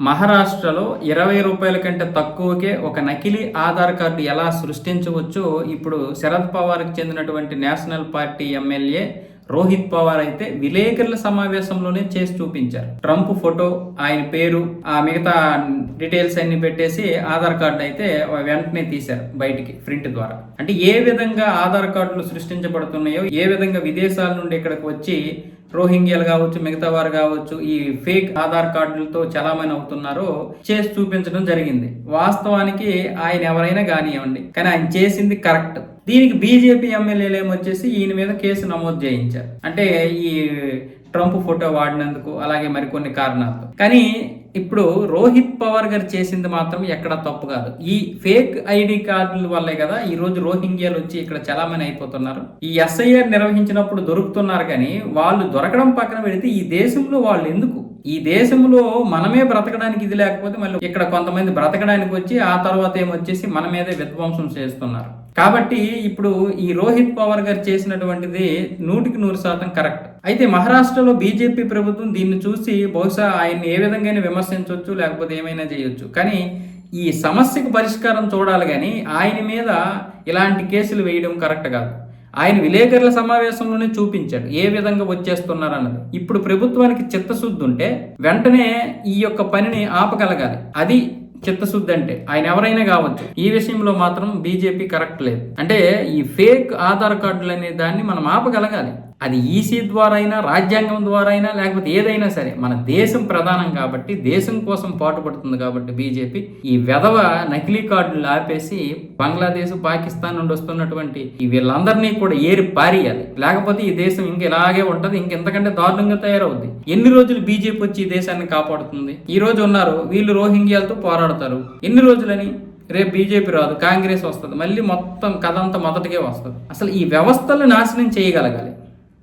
మహారాష్ట్రలో ఇరవై రూపాయల కంటే తక్కువకే ఒక నకిలీ ఆధార్ కార్డు ఎలా సృష్టించవచ్చో ఇప్పుడు శరద్ పవార్కి చెందినటువంటి national party MLA Rohit Pawar అయితే విలేకరుల సమావేశంలోనే చేసి చూపించారు. ట్రంప్ ఫోటో ఆయన పేరు ఆ మిగతా డీటెయిల్స్ అన్ని పెట్టేసి ఆధార్ కార్డు అయితే వెంటనే తీశారు బయటికి ప్రింట్ ద్వారా. అంటే ఏ విధంగా ఆధార్ కార్డులు సృష్టించబడుతున్నాయో ఏ విధంగా విదేశాల నుండి ఇక్కడికి వచ్చి రోహింగ్యాలు కావచ్చు మిగతా వారు కావచ్చు ఈ ఫేక్ ఆధార్ కార్డులతో చలామణి అవుతున్నారో చేసి చూపించడం జరిగింది. వాస్తవానికి ఆయన ఎవరైనా కానివ్వండి కానీ ఆయన చేసింది కరెక్ట్. దీనికి బీజేపీ ఎమ్మెల్యేలు ఏమొచ్చేసి ఈయన మీద కేసు నమోదు చేయించారు. అంటే ఈ ట్రంప్ ఫోటో వాడినందుకు అలాగే మరికొన్ని కారణాలతో. కానీ ఇప్పుడు రోహిత్ పవార్ గారు చేసింది మాత్రం ఎక్కడ తప్పు కాదు. ఈ ఫేక్ ఐడి కార్డుల వల్లే కదా ఈ రోజు రోహింగ్యాలు వచ్చి ఇక్కడ చలామణి అయిపోతున్నారు. ఈ ఎస్ఐఆర్ నిర్వహించినప్పుడు దొరుకుతున్నారు కానీ వాళ్ళు దొరకడం పక్కన పెడితే ఈ దేశంలో వాళ్ళు ఎందుకు? ఈ దేశంలో మనమే బ్రతకడానికి ఇది లేకపోతే మళ్ళీ ఇక్కడ కొంతమంది బ్రతకడానికి వచ్చి ఆ తర్వాత ఏమొచ్చేసి మన మీదే విధ్వంసం చేస్తున్నారు. కాబట్టి ఇప్పుడు ఈ రోహిత్ పవార్ గారు చేసినటువంటిది నూటికి నూరు శాతం కరెక్ట్. అయితే మహారాష్ట్రలో బీజేపీ ప్రభుత్వం దీన్ని చూసి బహుశా ఆయన్ని ఏ విధంగా విమర్శించవచ్చు లేకపోతే ఏమైనా చేయొచ్చు. కానీ ఈ సమస్యకు పరిష్కారం చూడాలి కానీ ఆయన మీద ఇలాంటి కేసులు వేయడం కరెక్ట్ కాదు. ఆయన విలేకరుల సమావేశంలోనే చూపించాడు ఏ విధంగా వచ్చేస్తున్నారు అన్నది. ఇప్పుడు ప్రభుత్వానికి చిత్తశుద్ధి ఉంటే వెంటనే ఈ యొక్క పనిని ఆపగలగాలి. అది చిత్తశుద్ధి అంటే ఆయన ఎవరైనా కావచ్చు. ఈ విషయంలో మాత్రం బీజేపీ కరెక్ట్ లేదు. అంటే ఈ ఫేక్ ఆధార్ కార్డులు అనే దాన్ని మనం ఆపగలగాలి. అది ఈసీ ద్వారా అయినా రాజ్యాంగం ద్వారా అయినా లేకపోతే ఏదైనా సరే మన దేశం ప్రధానం కాబట్టి దేశం కోసం పాటుపడుతుంది కాబట్టి బీజేపీ ఈ వెధవ నకిలీ కార్డులు ఆపేసి బంగ్లాదేశ్ పాకిస్తాన్ నుండి వస్తున్నటువంటి వీళ్ళందరినీ కూడా ఏరి పారేయాలి. లేకపోతే ఈ దేశం ఇంక ఇలాగే ఉంటుంది ఇంకెంతకంటే దారుణంగా తయారవుద్ది. ఎన్ని రోజులు బీజేపీ వచ్చి ఈ దేశాన్ని కాపాడుతుంది? ఈ రోజు ఉన్నారు వీళ్ళు రోహింగ్యాలతో పోరాడతారు. ఎన్ని రోజులని? రేపు బీజేపీ రాదు కాంగ్రెస్ వస్తుంది మళ్ళీ మొత్తం కథ అంతా మొదటికే వస్తుంది. అసలు ఈ వ్యవస్థలు నాశనం చేయగలగాలి.